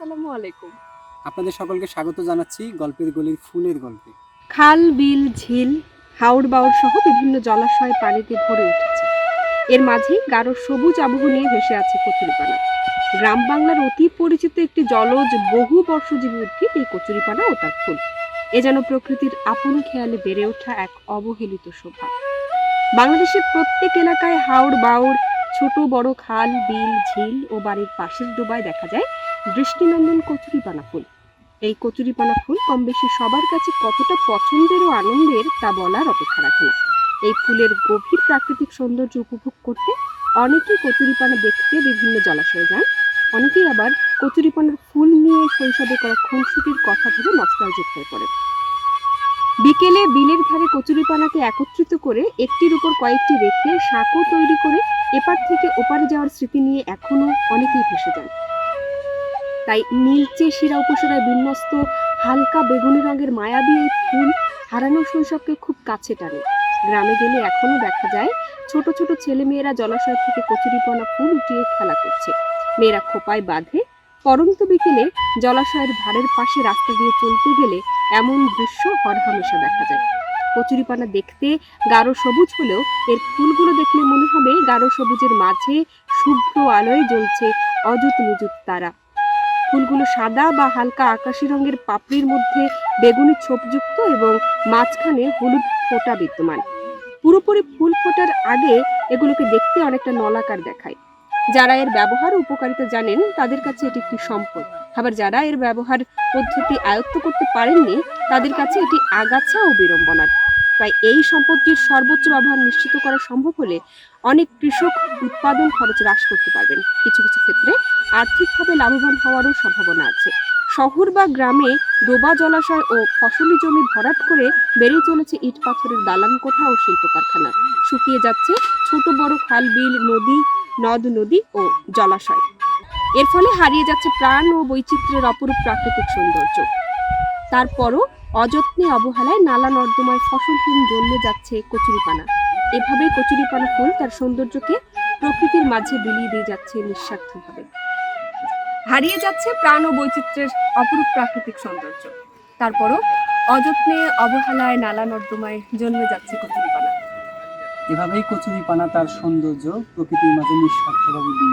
আসসালামু আলাইকুম। আপনাদের সকলকে স্বাগত জানাচ্ছি গল্পের গলির ফুলের গল্পে। খাল বিল ঝিল হাওড় বাউড় সহ বিভিন্ন জলাশয় পানিতে ভরে উঠেছে। এর মাঝেই গাঢ় সবুজ আবহ নিয়ে ভেসে আছে কচুরিপানা। গ্রাম বাংলার অতি পরিচিত একটি জলজ বহু বর্ষজীবী উদ্ভিদ এই কচুরিপানা ও তার ফুল। এ যেন প্রকৃতির আপন খেয়ালে বেড়ে ওঠা এক অবহেলিত শোভা। বাংলাদেশের প্রত্যেক এলাকায় হাওড় বাউড় ছোট বড় খাল, বিল, ঝিল ও বাড়ির পাশের ডোবায় দেখা যায় দৃষ্টিনন্দন কচুরিপানা ফুল। এই কচুরিপানা ফুল কম বেশি সবার কাছে কতটা পছন্দের ও আনন্দের তা বলার অপেক্ষা রাখে না। এই ফুলের গভীর প্রাকৃতিক সৌন্দর্য উপভোগ করতে অনেকেই কচুরিপানা দেখতে বিভিন্ন জলাশয়ে যান, অনেকেই আবার কচুরিপানার ফুল নিয়ে শৈশবে করা খুনসুটির কথা ভেবে নস্টালজিক হয়ে পড়ে বিকেলে বিলের ধারে কচুরিপানাকে একত্রিত করে একটির উপর কয়েকটি রেখে সাঁকো তৈরি করে এপার থেকে ওপারে যাওয়ার স্মৃতি নিয়ে এখনও অনেকেই ভেসে যান। তাই নীলচে শিরা উপশিরায় বিন্যস্ত হালকা বেগুনি রঙের মায়াবী এই ফুল হারানো শৈশবকে খুব কাছে টানে। গ্রামে গেলে এখনও দেখা যায় ছোট ছোট ছেলে মেয়েরা জলাশয় থেকে কচুরিপনা ফুল উঠিয়ে খেলা করছে। মেয়েরা খোপায় বাঁধে পরন্ত বিকেলে জলাশয়ের ধারের পাশে রাস্তা দিয়ে চলতে গেলে এমন দৃশ্য হরহামেশা দেখা যায়। কচুরিপানা দেখতে গাঢ় সবুজ হলেও এর ফুলগুলো দেখলে মনে হবে গাঢ় সবুজের মাঝে শুভ্র আলোয় জ্বলছে অযুত নিযুত তারা। ফুলগুলো সাদা বা হালকা আকাশি রঙের পাপড়ির মধ্যে বেগুনি ছোপযুক্ত এবং মাঝখানে হলুদ ফোঁটা বিদ্যমান। পুরোপুরি ফুল ফোটার আগে এগুলোকে দেখতে অনেকটা নলাকার দেখায়। যারা এর ব্যবহার উপকারিতা জানেন, তাদের কাছে এটি একটি সম্পদ। আবার যারা এর ব্যবহার পদ্ধতি আয়ত্ত করতে পারেননি, তাদের কাছে এটি আগাছা ও বিড়ম্বনার। তাই এই সম্পত্তির সর্বোচ্চ ব্যবহার নিশ্চিত করা সম্ভব হলে অনেক কৃষক উৎপাদন খরচ হ্রাস করতে পারবেন। কিছু কিছু ক্ষেত্রে আর্থিকভাবে লাভবান হওয়ারও সম্ভাবনা আছে। শহর বা গ্রামে ডোবা জলাশয় ও ফসলি জমি ভরাট করে বেড়ে চলেছে ইট পাথরের দালান কোঠা ও শিল্প কারখানা শুকিয়ে যাচ্ছে ছোট বড় খাল বিল নদী নদ, নদী ও জলাশয়। এর ফলে হারিয়ে যাচ্ছে প্রাণ ও বৈচিত্র্যের অপরূপ প্রাকৃতিক সৌন্দর্য। তারপরও অযত্নে অবহেলায় নালা নর্দমায় ফসলহীন জন্মে যাচ্ছে কচুরিপানা। এভাবে কচুরিপানা ফুল তার সৌন্দর্যকে প্রকৃতির মাঝে বিলিয়ে দিয়ে যাচ্ছে নিঃস্বার্থভাবে। হারিয়ে যাচ্ছে প্রাণ ও বৈচিত্র্যের অপরূপ প্রাকৃতিক সৌন্দর্য। তারপরও অযত্নে অবহেলায় নালা নর্দমায় জন্মে যাচ্ছে কচুরিপানা। এভাবেই কচুরি পানা তার সৌন্দর্য প্রকৃতির মাঝে নিঃস্বার্থভাবে